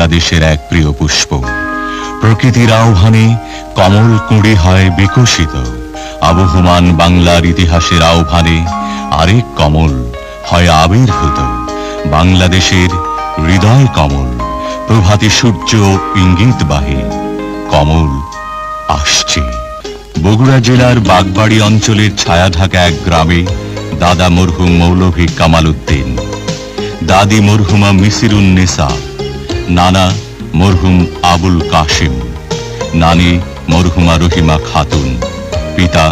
বাংলাদেশের এক প্রিয় পুষ্প। প্রকৃতির আহ্বানে কমল কুঁড়ি হয় বিকশিত। আবহমান বাংলার ইতিহাসের আহ্বানে আরেক কমল হয় আবির্ভূত। বাংলাদেশের হৃদয় কমল, প্রভাতী সূর্য ইঙ্গিত বাহে, কমল আসছে। বগুড়া জেলার বাগবাড়ি অঞ্চলের ছায়া ঢাকা এক গ্রামে দাদা মরহুম মৌলভী কামাল উদ্দিন, দাদি মরহুমা মিসিরুন নেসা নানা মরহুম আবুল কাশিম, নানি মরহুমা রহিমা খাতুন, পিতা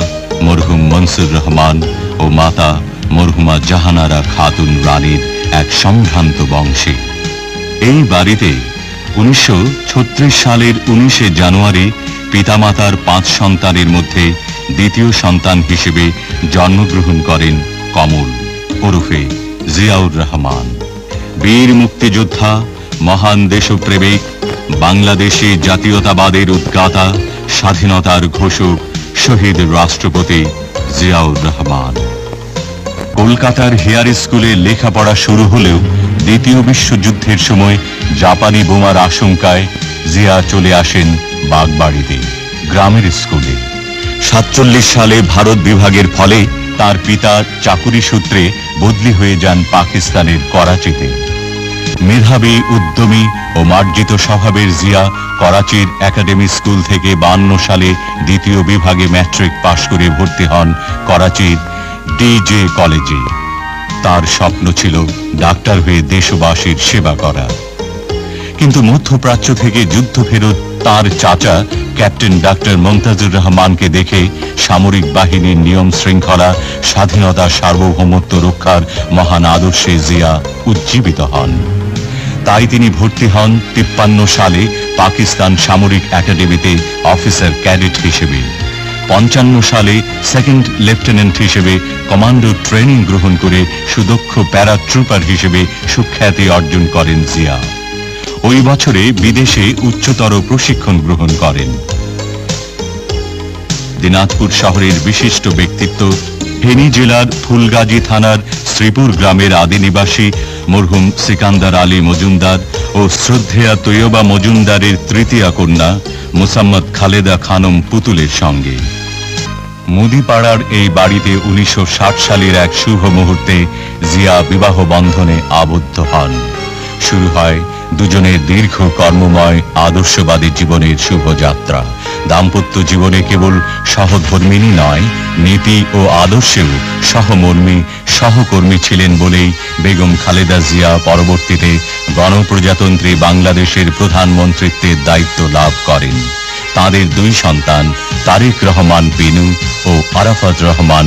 মরহুম মনসুর রহমান ও মাতা মরহুমা জাহানারা খাতুন রানীর এক সম্ভ্রান্ত বংশে। এই বাড়িতে উনিশশো ছত্রিশ সালের উনিশে জানুয়ারি পিতামাতার পাঁচ সন্তানের মধ্যে দ্বিতীয় সন্তান হিসেবে জন্মগ্রহণ করেন কমল ওরফে জিয়াউর রহমান। বীর মুক্তিযোদ্ধা মহান দেশপ্রেমিক বাংলাদেশে জাতীয়তাবাদের উদ্গাতা, স্বাধীনতার ঘোষক, শহীদ রাষ্ট্রপতি জিয়াউর রহমান। কলকাতার হেয়ার স্কুলে লেখাপড়া শুরু হলেও দ্বিতীয় বিশ্বযুদ্ধের সময় জাপানি বোমার আশঙ্কায় জিয়া চলে আসেন বাগবাড়িতে, গ্রামের স্কুলে। সাতচল্লিশ সালে ভারত বিভাগের ফলে তার পিতা চাকুরি সূত্রে বদলি হয়ে যান পাকিস্তানের করাচিতে। মেধাবী, উদ্যমী ও মার্জিত স্বভাবের জিয়া করাচির একাডেমি স্কুল থেকে বান্ন সালে দ্বিতীয় বিভাগে ম্যাট্রিক পাশ করে ভর্তি হন করাচির ডিজে কলেজে। তার স্বপ্ন ছিল ডাক্তার হয়ে দেশবাসীর সেবা করা। কিন্তু মধ্যপ্রাচ্য থেকে যুদ্ধ ফেরত তার চাচা, ক্যাপ্টেন ডাক্তার মমতাজুর রহমানকে দেখে সামরিক বাহিনীর নিয়ম শৃঙ্খলা, স্বাধীনতা সার্বভৌমত্ব রক্ষার মহান আদর্শে জিয়া উজ্জীবিত হন। তাই তিনি ভর্তি হন তিপ্পান্ন সালে পাকিস্তান সামরিক একাডেমিতে অফিসার ক্যাডেট হিসেবে। পঞ্চান্ন সালে সেকেন্ড লেফটেন্যান্ট হিসেবে কমান্ডো ট্রেনিং গ্রহণ করে সুদক্ষ প্যারাট্রুপার হিসেবে সুখ্যাতি অর্জন করেন জিয়া। ওই বছরে বিদেশে উচ্চতর প্রশিক্ষণ গ্রহণ করেন। দিনাজপুর শহরের বিশিষ্ট ব্যক্তিত্ব ফেনী জেলার ফুলগাজী থানার শ্রীপুর গ্রামের আদি নিবাসী মরহুম সিকান্দার আলী মজুমদার ও শ্রদ্ধেয়া তৈয়বা মজুমদারের তৃতীয়া কন্যা মুসাম্মদ খালেদা খানম পুতুলের সঙ্গে। মুদিপাড়ার এই বাড়িতে উনিশশো ষাট সালের এক শুভ মুহূর্তে জিয়া বিবাহ বন্ধনে আবদ্ধ হন। শুরু হয় দুজনের দীর্ঘ কর্মময়, আদর্শবাদী জীবনের শুভযাত্রা দাম্পত্য জীবনে কেবল সহধর্মিনী নয়, নীতি ও আদর্শেও সহমর্মী, সহকর্মী ছিলেন বলেই বেগম খালেদা জিয়া পরবর্তীতে গণপ্রজাতন্ত্রী বাংলাদেশের প্রধানমন্ত্রীত্বের দায়িত্ব লাভ করেন। তাদের দুই সন্তান তারেক রহমান বিনু ও আরাফাত রহমান